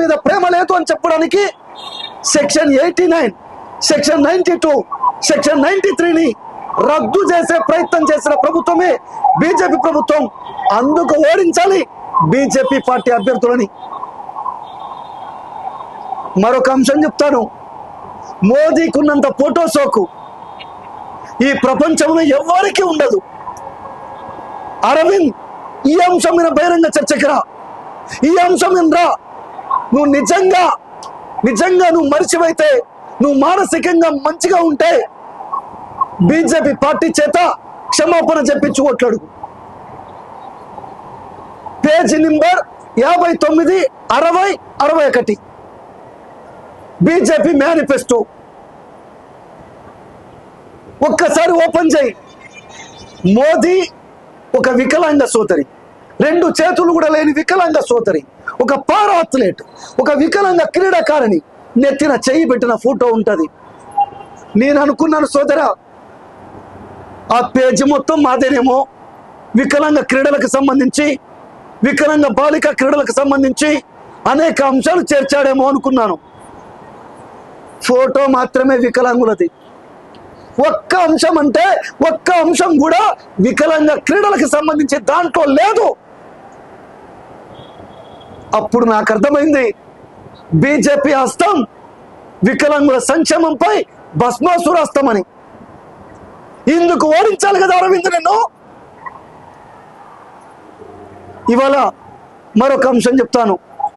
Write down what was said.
మీద ప్రేమ లేదు అని చెప్పడానికి section eighty nine section ninety two section ninety త్రీని రద్దు చేసే ప్రయత్నం చేసిన ప్రభుత్వమే బీజేపీ ప్రభుత్వం అందుకు ఓడించాలి బీజేపీ పార్టీ అభ్యర్థులని. మరొక అంశం చెప్తాను. మోదీకున్నంత ఫోటో సోకు ఈ ప్రపంచంలో ఎవరికి ఉండదు. అరవింద్ ఈ అంశం మీద బహిరంగ చర్చకి రా. ఈ అంశం మీద రా. నువ్వు నిజంగా నిజంగా నువ్వు మరిచివైతే నువ్వు మానసికంగా మంచిగా ఉంటే బీజేపీ పార్టీ చేత క్షమాపణ చెప్పించు ఓట్లాడు పేజీ నెంబర్ యాభై తొమ్మిది అరవై అరవై ఒకటి. BJP manifesto. ఒక్కసారి ఓపెన్ చేయి. మోదీ ఒక వికలాంగ సోదరి. రెండు చేతులు కూడా లేని వికలాంగ సోదరి. ఒక పారా అథ్లెట్ ఒక వికలాంగ క్రీడాకారిణి నెత్తిన చెయ్యి పెట్టిన ఫోటో ఉంటుంది. నేను అనుకున్నాను సోదరా ఆ పేజీ మొత్తం మాదేనేమో వికలాంగ క్రీడలకు సంబంధించి వికలాంగ బాలిక క్రీడలకు సంబంధించి అనేక అంశాలు చేర్చాడేమో అనుకున్నాను. ఫోటో మాత్రమే వికలాంగులది. ఒక్క అంశం అంటే ఒక్క అంశం కూడా వికలాంగ క్రీడలకు సంబంధించి దాంట్లో లేదు. అప్పుడు నాకు అర్థమైంది. బీజేపీ హస్తం వికలాంగుల సంక్షేమంపై భస్మాసుర హస్తమని. ఇందుకు ఓడించాలి కదా అరవింద్ నిన్ను ఇవాళ మరొక అంశం చెప్తాను.